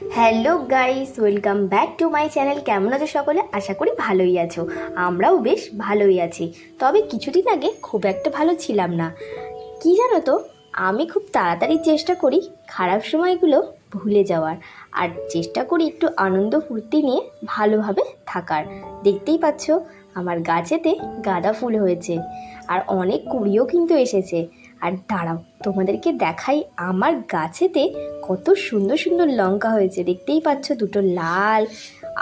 Hello guys, welcome back to my channel. কেমন আছো সকলে? আশা করি ভালোই আছো। আমরাও বেশ ভালোই আছি। তবে কিছুদিন আগে খুব একটা ভালো ছিলাম না। কি জানো তো, আমি খুব তাড়াতাড়ি চেষ্টা করি খারাপ সময়গুলো ভুলে যাওয়ার। আর চেষ্টা করি একটু আনন্দ ফুর্তি নিয়ে ভালোভাবে থাকার। দেখতেই পাচ্ছ, আমার গাছেতে গাঁদা ফুল হয়েছে। আর অনেক কুড়িও কিন্তু এসেছে। আর দাঁড়াও, তোমাদেরকে দেখাই আমার গাছেতে কত সুন্দর সুন্দর লঙ্কা হয়েছে। দেখতেই পাচ্ছ দুটো লাল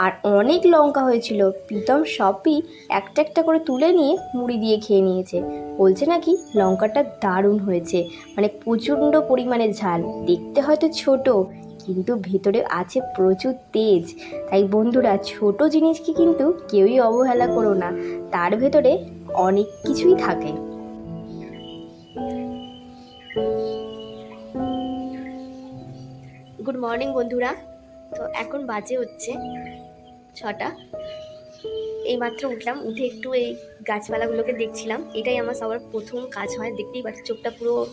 আর অনেক লঙ্কা হয়েছিল। প্রীতম সবই একটা একটা করে তুলে নিয়ে মুড়ি দিয়ে খেয়ে নিয়েছে। বলছে নাকি লঙ্কাটা দারুণ হয়েছে মানে প্রচণ্ড পরিমাণে ঝাল। দেখতে হয়তো ছোট, কিন্তু ভেতরে আছে প্রচুর তেজ। তাই বন্ধুরা, ছোট জিনিসকে কিন্তু কেউই অবহেলা করো না। তার ভেতরে অনেক কিছুই থাকে। মর্নিং, বন্ধুরা। তো এখন বাজে হচ্ছে ছটা। এইমাত্র উঠলাম, উঠে একটু এই গাছপালাগুলোকে দেখছিলাম। এটাই আমার সবার প্রথম কাজ হয়, দেখতেই পাচ্ছি চোখটা পুরো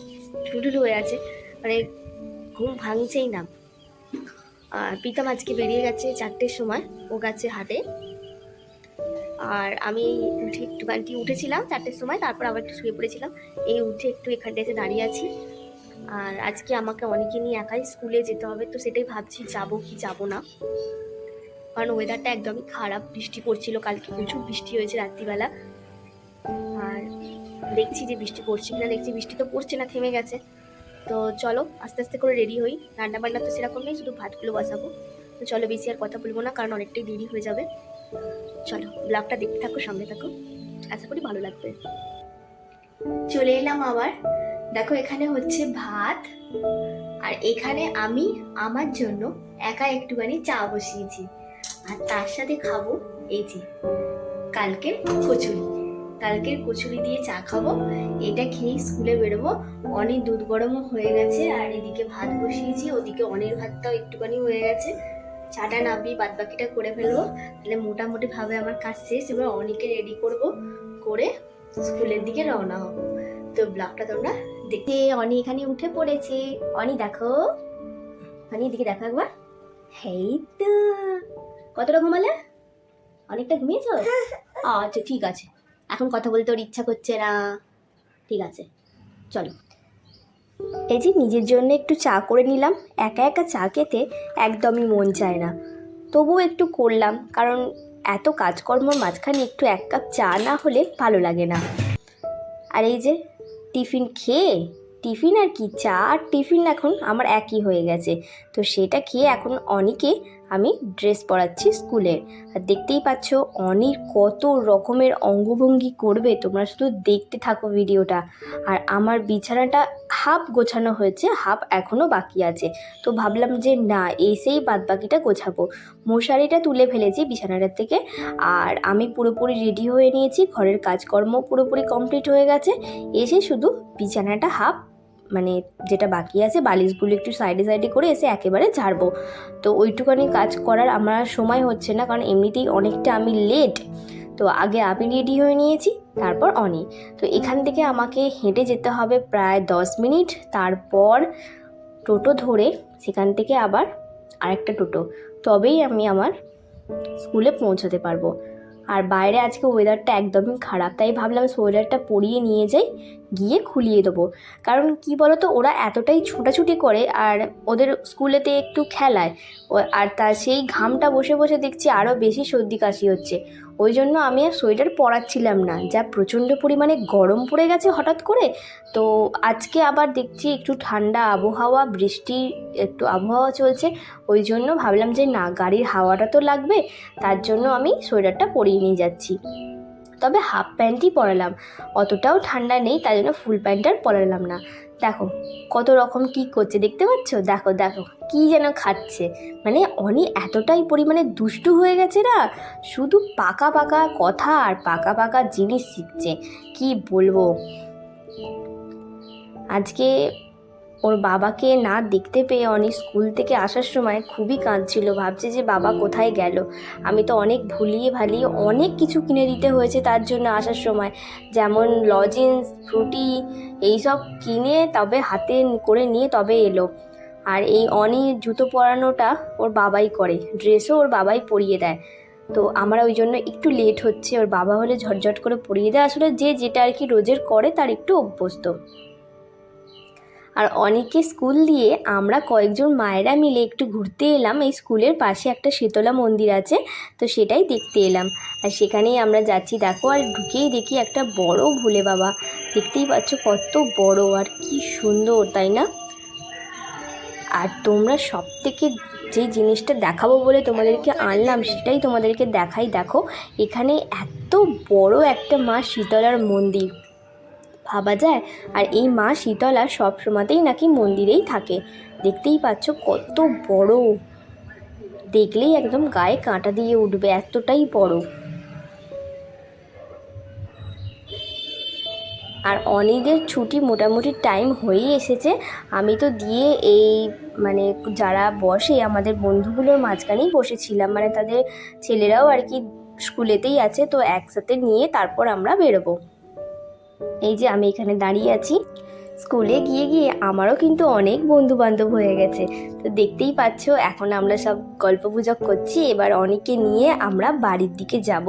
ঠুলঠুল হয়ে আছে। মানে ঘুম ভাঙছেই না। আর পিতাম আজকে বেরিয়ে গেছে চারটের সময়, ও গেছে হাটে। আর আমি উঠে একটুখানি উঠেছিলাম চারটের সময়, তারপর আবার একটু শুয়ে পড়েছিলাম। এই উঠে একটু এখানটা এসে দাঁড়িয়ে আছি। আর আজকে আমাকে অনেকে নিয়ে একাই স্কুলে যেতে হবে, তো সেটাই ভাবছি যাব কি যাব না। কারণ ওয়েদারটা একদমই খারাপ, বৃষ্টি পড়ছিল কালকে, প্রচুর বৃষ্টি হয়েছে রাত্রিবেলা। আর দেখছি যে বৃষ্টি পড়ছে কিনা, দেখছি বৃষ্টি তো পড়ছে না, থেমে গেছে। তো চলো, আস্তে আস্তে করে রেডি হই। রান্না বান্না তো সেরকম নেই, শুধু ভাতগুলো বসাবো। তো চলো বেশি আর কথা বলব না, কারণ অনেকটাই দেরি হয়ে যাবে। চলো ব্লগটা দেখতে থাকো, সামনে থাকো। আশা করি ভালো লাগবে। চলে এলাম আবার। দেখো, এখানে হচ্ছে ভাত, আর এখানে আমি আমার জন্য একা একটুখানি চা বসিয়েছি। আর তার সাথে খাব এই যে কালকের কচুরি। কালকের কচুরি দিয়ে চা খাব। এটা খেয়েই স্কুলে বেরোবো। অনেক দুধ গরমও হয়ে গেছে, আর এদিকে ভাত বসিয়েছি, ওদিকে অনেক ভাতটাও একটুখানি হয়ে গেছে। চাটা নামিয়ে বাদ বাকিটা করে ফেলব। তাহলে মোটামুটিভাবে আমার কাজ শেষ। এবার অনেকে রেডি করব, করে স্কুলের দিকে রওনা হব। তো ব্লগটা তোমরা দেখতে অনি এখানে উঠে পড়েছে। অনি, দেখো। অনি, এদিকে দেখো একবার। হেই তো। কতটা ঘুমালে? অনেকটা ঘুমিয়েছো? আচ্ছা ঠিক আছে। এখন কথা বলতে ওর ইচ্ছা করছে না। ঠিক আছে, চলো। এই যে নিজের জন্য একটু চা করে নিলাম। একা একা চা খেতে একদমই মন চায় না। তবুও একটু করলাম, কারণ এত কাজকর্মর মাঝখানে একটু এক কাপ চা না হলে ভালো লাগে না। আর এই যে টিফিন খেয়ে, টিফিন আর কি? চা আর টিফিন এখন আমার একই হয়ে গেছে। তো সেটা খেয়ে এখন অনেকে আমি ড্রেস পরাচ্ছি স্কুলে আর দেখতেই পাচ্ছ অনেক কত রকমের অঙ্গভঙ্গি করবে। তোমরা শুধু দেখতে থাকো ভিডিওটা আর আমার বিছানাটা হাফ গোছানো হয়েছে হাফ এখনও বাকি আছে। তো ভাবলাম যে না, এসেই বাদ বাকিটা গোছাবো। মশারিটা তুলে ফেলেছি বিছানাটার থেকে। আর আমি পুরোপুরি রেডি হয়ে নিয়েছি। ঘরের কাজকর্ম পুরোপুরি কমপ্লিট হয়ে গেছে। এসে শুধু বিছানাটা হাফ মানে যেটা বাকি আছে, বালিশগুলো একটু সাইডে সাইডে করে এসে একেবারে ঝাড়বো। তো ওইটুকানি কাজ করার আমার সময় হচ্ছে না, কারণ এমনিতেই অনেকটা আমি লেট তো আগে আমি রেডি হয়ে নিয়েছি, তারপর অনি। তো এখান থেকে আমাকে হেঁটে যেতে হবে প্রায় দশ মিনিট, তারপর টোটো ধরে সেখান থেকে আবার আরেকটা টোটো। তবেই আমি আমার স্কুলে পৌঁছাতে পারব। আর বাইরে আজকে ওয়েদারটা একদমই খারাপ, তাই ভাবলাম সোয়েটারটা পরিয়ে নিয়ে যাই, গিয়ে খুলিয়ে দেবো। কারণ কি তো ওরা এতটাই ছোটাছুটি করে আর ওদের স্কুলেতে একটু খেলায় আর তার সেই ঘামটা বসে বসে দেখছি আরও বেশি সর্দি কাশি হচ্ছে। ওই জন্য আমি আর সোয়েটার পরাচ্ছিলাম না। যা প্রচণ্ড পরিমাণে গরম পড়ে গেছে হঠাৎ করে। তো আজকে আবার দেখছি একটু ঠান্ডা আবহাওয়া, বৃষ্টি, একটু আবহাওয়া চলছে। ওই জন্য ভাবলাম যে না, গাড়ির হাওয়াটা তো লাগবে, তার জন্য আমি সোয়েটারটা পরিয়ে নিয়ে যাচ্ছি। তবে হাফ প্যান্টই পরালাম। অতটাও ঠান্ডা নেই, তাই জন্য ফুল প্যান্ট আর পরালাম না। দেখো, কত রকম কি করছে, দেখতে পাচ্ছ? দেখো দেখো, কি যেন খাচ্ছে। মানে অনি এতটাই পরিমাণে দুষ্টু হয়ে গেছে না? শুধু পাকা পাকা কথা আর পাকা পাকা জিনিস শিখছে। কি বলব? আজকে ওর বাবাকে না দেখতে পেয়ে অনেক স্কুল থেকে আসার সময় খুবই কাঁদছিল, ভাবছে যে বাবা কোথায় গেল। আমি তো অনেক ভুলিয়ে ভালিয়ে অনেক কিছু কিনে দিতে হয়েছে তার জন্য আসার সময়। যেমন লজেন্স, ফ্রুটি, এইসব কিনে তবে হাতে করে নিয়ে তবে এলো। আর এই অনি জুতো পরানোটা ওর বাবাই করে, ড্রেসও ওর বাবাই পরিয়ে দেয়। তো আমার ওই জন্য একটু লেট হচ্ছে, ওর বাবা হলে ঝটঝট করে পরিয়ে দেয়। আসলে যে যেটা আর কি রোজের করে তার একটু অভ্যস্ত। আর অনেকে স্কুল দিয়ে আমরা কয়েকজন মায়েরা মিলে একটু ঘুরতে এলাম। এই স্কুলের পাশে একটা শীতলা মন্দির আছে, তো সেটাই দেখতে এলাম। আর সেখানেই আমরা যাচ্ছি। দেখো, আর ঢুকেই দেখি একটা বড় ভোলে বাবা। দেখতেই পাচ্ছ কত বড়, আর কি সুন্দর, তাই না? আর তোমরা সব থেকে যে জিনিসটা দেখাবো বলে তোমাদেরকে আনলাম, সেটাই তোমাদেরকে দেখাই। দেখো, এখানে এত বড় একটা মা শীতলার মন্দির। ভাবা যায়। আর এই মা শীতলা সব সময়তেই নাকি মন্দিরেই থাকে। দেখতেই পাচ্ছ কত বড়। দেখলেই একদম গায়ে কাঁটা দিয়ে উঠবে, এতটাই বড়। আর অনিদের ছুটি মোটামুটি টাইম হয়েই এসেছে। আমি তো দিয়ে এই মানে যারা বসে, আমাদের বন্ধুগুলোর মাঝখানেই বসেছিলাম। মানে তাদের ছেলেরাও আর কি স্কুলেতেই আছে, তো একসাথে নিয়ে তারপর আমরা বেরোবো। এই যে আমি এখানে দাঁড়িয়ে আছি। স্কুলে গিয়ে গিয়ে আমারও কিন্তু অনেক বন্ধু বান্ধব হয়ে গেছে। তো দেখতেই পাচ্ছ, এখন আমরা সব গল্প গুজব করছি। এবার অনেককে নিয়ে আমরা বাড়ির দিকে যাব।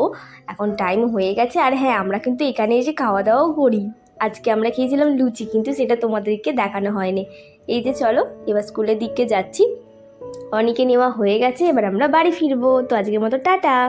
এখন টাইম হয়ে গেছে। আর হ্যাঁ আমরা কিন্তু এখানে এসে খাওয়া দাওয়াও করি। আজকে আমরা খেয়েছিলাম লুচি, কিন্তু সেটা তোমাদেরকে দেখানো হয়নি। এই যে চলো, এবার স্কুলের দিকে যাচ্ছি। অনেকে নেওয়া হয়ে গেছে, এবার আমরা বাড়ি ফিরবো। তো আজকের মতো টাটা।